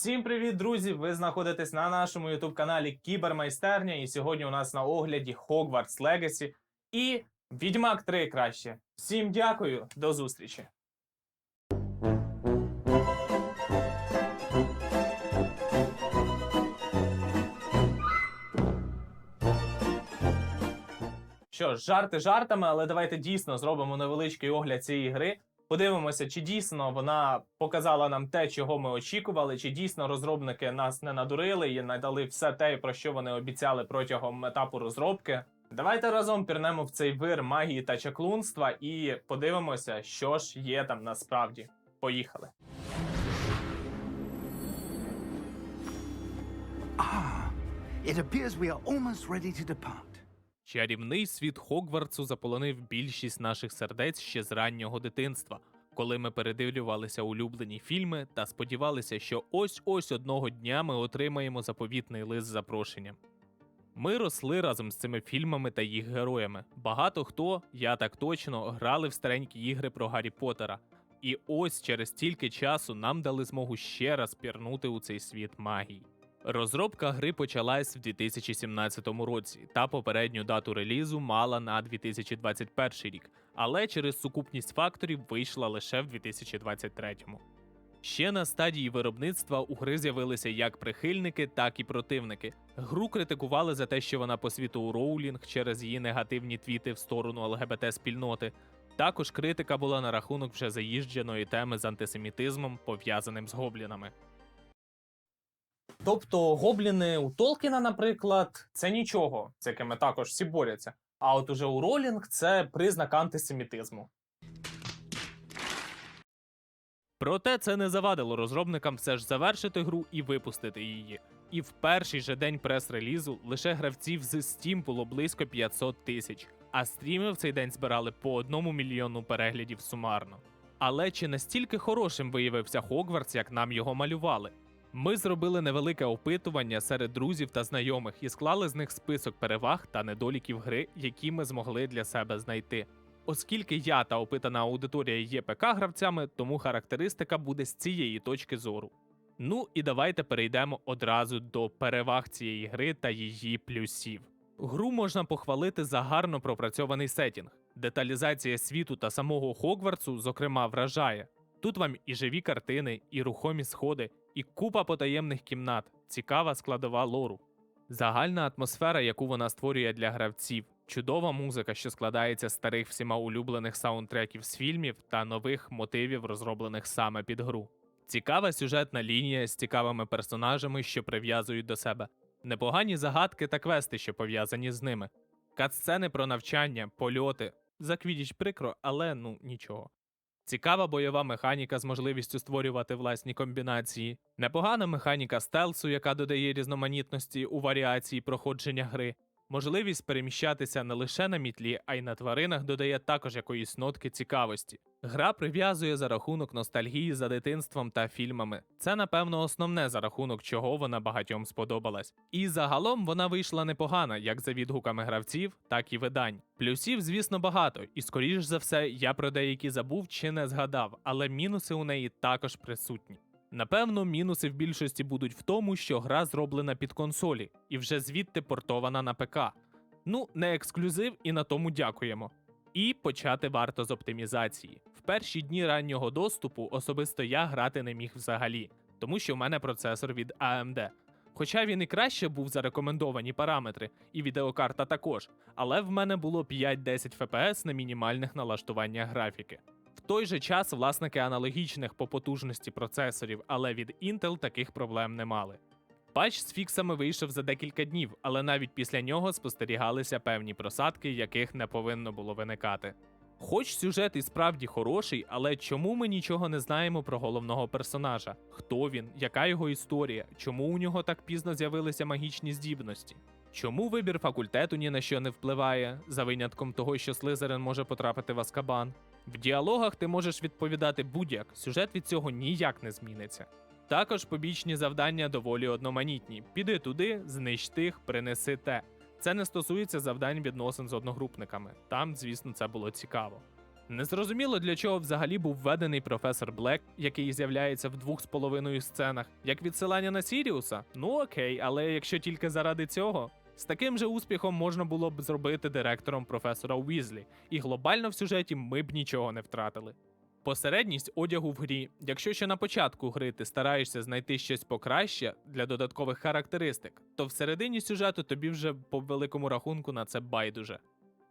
Всім привіт, друзі! Ви знаходитесь на нашому youtube каналі Кібермайстерня, і сьогодні у нас на огляді Hogwarts Legacy і Відьмак 3 краще. Всім дякую, до зустрічі! Що ж, жарти жартами, але давайте дійсно зробимо невеличкий огляд цієї гри. Подивимося, чи дійсно вона показала нам те, чого ми очікували, чи дійсно розробники нас не надурили і надали все те, про що вони обіцяли протягом етапу розробки. Давайте разом пірнемо в цей вир магії та чаклунства і подивимося, що ж є там насправді. Поїхали. Ah, it appears we are almost ready to depart. Чарівний світ Хогвартсу заполонив більшість наших сердець ще з раннього дитинства, коли ми передивлювалися улюблені фільми та сподівалися, що ось ось одного дня ми отримаємо заповітний лист з запрошенням. Ми росли разом з цими фільмами та їх героями. Багато хто, я так точно, грали в старенькі ігри про Гаррі Поттера. І ось через стільки часу нам дали змогу ще раз пірнути у цей світ магії. Розробка гри почалась в 2017 році, та попередню дату релізу мала на 2021 рік, але через сукупність факторів вийшла лише в 2023. Ще на стадії виробництва у гри з'явилися як прихильники, так і противники. Гру критикували за те, що вона по світу у Роулінг через її негативні твіти в сторону ЛГБТ-спільноти. Також критика була на рахунок вже заїждженої теми з антисемітизмом, пов'язаним з гоблінами. Тобто гобліни у Толкіна, наприклад, це нічого, з якими також всі борються. А от уже у Ролінг це признак антисемітизму. Проте це не завадило розробникам все ж завершити гру і випустити її. І в перший же день прес-релізу лише гравців з Steam було близько 500 тисяч, а стріми в цей день збирали по одному мільйону переглядів сумарно. Але чи настільки хорошим виявився Хогвартс, як нам його малювали? Ми зробили невелике опитування серед друзів та знайомих і склали з них список переваг та недоліків гри, які ми змогли для себе знайти. Оскільки я та опитана аудиторія є ПК-гравцями, тому характеристика буде з цієї точки зору. Ну і давайте перейдемо одразу до переваг цієї гри та її плюсів. Гру можна похвалити за гарно пропрацьований сетінг. Деталізація світу та самого Хогвартсу, зокрема, вражає. Тут вам і живі картини, і рухомі сходи, і купа потаємних кімнат, цікава складова лору. Загальна атмосфера, яку вона створює для гравців, чудова музика, що складається з старих всіма улюблених саундтреків з фільмів та нових мотивів, розроблених саме під гру. Цікава сюжетна лінія з цікавими персонажами, що прив'язують до себе, непогані загадки та квести, що пов'язані з ними, катсцени про навчання, польоти. За квідіч прикро, але ну нічого. Цікава бойова механіка з можливістю створювати власні комбінації, непогана механіка стелсу, яка додає різноманітності у варіації проходження гри. Можливість переміщатися не лише на мітлі, а й на тваринах додає також якоїсь нотки цікавості. Гра прив'язує за рахунок ностальгії за дитинством та фільмами. Це, напевно, основне за рахунок чого вона багатьом сподобалась. І загалом вона вийшла непогана, як за відгуками гравців, так і видань. Плюсів, звісно, багато, і скоріш за все, я про деякі забув чи не згадав, але мінуси у неї також присутні. Напевно, мінуси в більшості будуть в тому, що гра зроблена під консолі і вже звідти портована на ПК. Ну, не ексклюзив, і на тому дякуємо. І почати варто з оптимізації. В перші дні раннього доступу особисто я грати не міг взагалі, тому що в мене процесор від AMD. Хоча він і краще був за рекомендовані параметри, і відеокарта також, але в мене було 5-10 FPS на мінімальних налаштуваннях графіки. В той же час власники аналогічних по потужності процесорів, але від Intel таких проблем не мали. Патч з фіксами вийшов за декілька днів, але навіть після нього спостерігалися певні просадки, яких не повинно було виникати. Хоч сюжет і справді хороший, але чому ми нічого не знаємо про головного персонажа? Хто він, яка його історія, чому у нього так пізно з'явилися магічні здібності? Чому вибір факультету ні на що не впливає, за винятком того, що Слизерин може потрапити в Аскабан? В діалогах ти можеш відповідати будь-як, сюжет від цього ніяк не зміниться. Також побічні завдання доволі одноманітні: піди туди, знищ тих, принеси те. Це не стосується завдань відносин з одногрупниками. Там, звісно, це було цікаво. Незрозуміло для чого взагалі був введений професор Блек, який з'являється в двох з половиною сценах. Як відсилання на Сіріуса? Ну окей, але якщо тільки заради цього. З таким же успіхом можна було б зробити директором професора Уізлі, і глобально в сюжеті ми б нічого не втратили. Посередність одягу в грі. Якщо ще на початку гри ти стараєшся знайти щось покраще для додаткових характеристик, то всередині сюжету тобі вже по великому рахунку на це байдуже.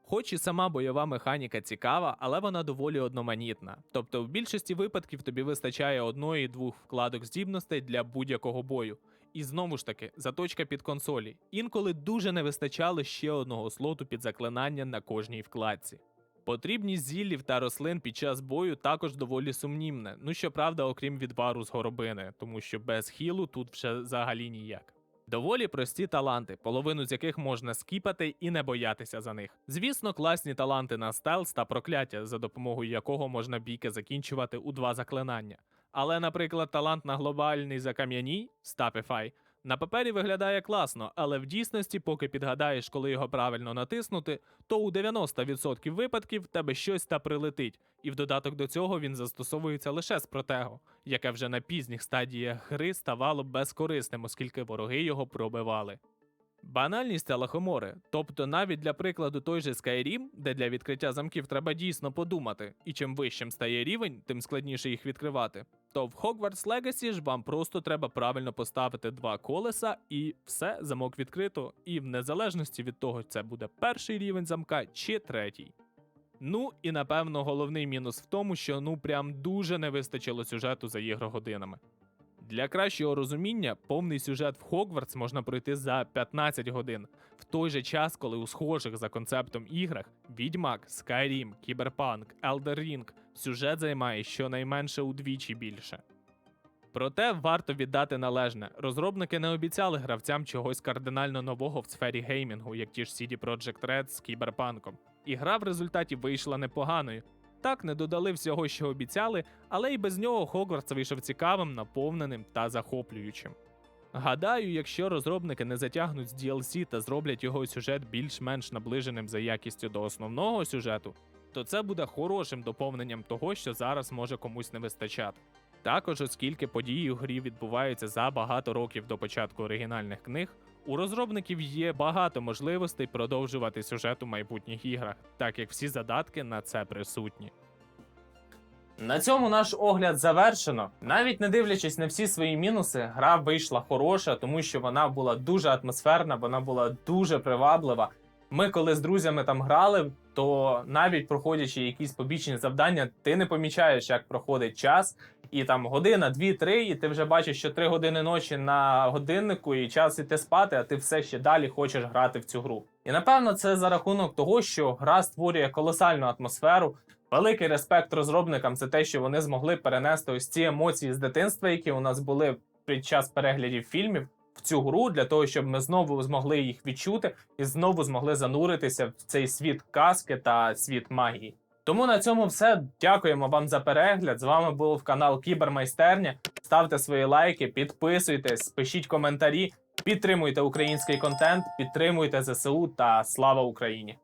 Хоч і сама бойова механіка цікава, але вона доволі одноманітна. Тобто в більшості випадків тобі вистачає одної-двох вкладок здібностей для будь-якого бою. І знову ж таки, заточка під консолі. Інколи дуже не вистачало ще одного слоту під заклинання на кожній вкладці. Потрібність зіллів та рослин під час бою також доволі сумнівне. Ну щоправда, окрім відвару з горобини, тому що без хілу тут вже взагалі ніяк. Доволі прості таланти, половину з яких можна скіпати і не боятися за них. Звісно, класні таланти на стелс та прокляття, за допомогою якого можна бійки закінчувати у два заклинання. Але, наприклад, талант на глобальний закам'яній Stapify на папері виглядає класно, але в дійсності, поки підгадаєш, коли його правильно натиснути, то у 90% випадків в тебе щось та прилетить, і в додаток до цього він застосовується лише з протего, яке вже на пізніх стадіях гри ставало безкорисним, оскільки вороги його пробивали. Банальність та лахомори, тобто навіть для прикладу той же Skyrim, де для відкриття замків треба дійсно подумати, і чим вищим стає рівень, тим складніше їх відкривати. То в Hogwarts Legacy ж вам просто треба правильно поставити два колеса, і все, замок відкрито, і в незалежності від того, це буде перший рівень замка чи третій. Ну і напевно головний мінус в тому, що ну прям дуже не вистачило сюжету за ігрогодинами. Для кращого розуміння, повний сюжет в Хогвартс можна пройти за 15 годин, в той же час, коли у схожих за концептом іграх Відьмак, Skyrim, Кіберпанк, Elder Ring сюжет займає щонайменше удвічі більше. Проте варто віддати належне. Розробники не обіцяли гравцям чогось кардинально нового в сфері геймінгу, як ті ж CD Projekt Red з Кіберпанком. І гра в результаті вийшла непоганою. Так, не додали всього, що обіцяли, але й без нього Хогвартс вийшов цікавим, наповненим та захоплюючим. Гадаю, якщо розробники не затягнуть з DLC та зроблять його сюжет більш-менш наближеним за якістю до основного сюжету, то це буде хорошим доповненням того, що зараз може комусь не вистачати. Також, оскільки події у грі відбуваються за багато років до початку оригінальних книг, у розробників є багато можливостей продовжувати сюжет у майбутніх іграх, так як всі задатки на це присутні. На цьому наш огляд завершено. Навіть не дивлячись на всі свої мінуси, гра вийшла хороша, тому що вона була дуже атмосферна, вона була дуже приваблива. Ми, коли з друзями там грали, то навіть проходячи якісь побічні завдання, ти не помічаєш, як проходить час, і там година, дві, три, і ти вже бачиш, що три години ночі на годиннику, і час іти спати, а ти все ще далі хочеш грати в цю гру. І напевно, це за рахунок того, що гра створює колосальну атмосферу. Великий респект розробникам за те, що вони змогли перенести ось ці емоції з дитинства, які у нас були під час переглядів фільмів, в цю гру для того, щоб ми знову змогли їх відчути і знову змогли зануритися в цей світ казки та світ магії. Тому на цьому все. Дякуємо вам за перегляд. З вами був канал Кібермайстерня. Ставте свої лайки, підписуйтесь, пишіть коментарі, підтримуйте український контент, підтримуйте ЗСУ та слава Україні!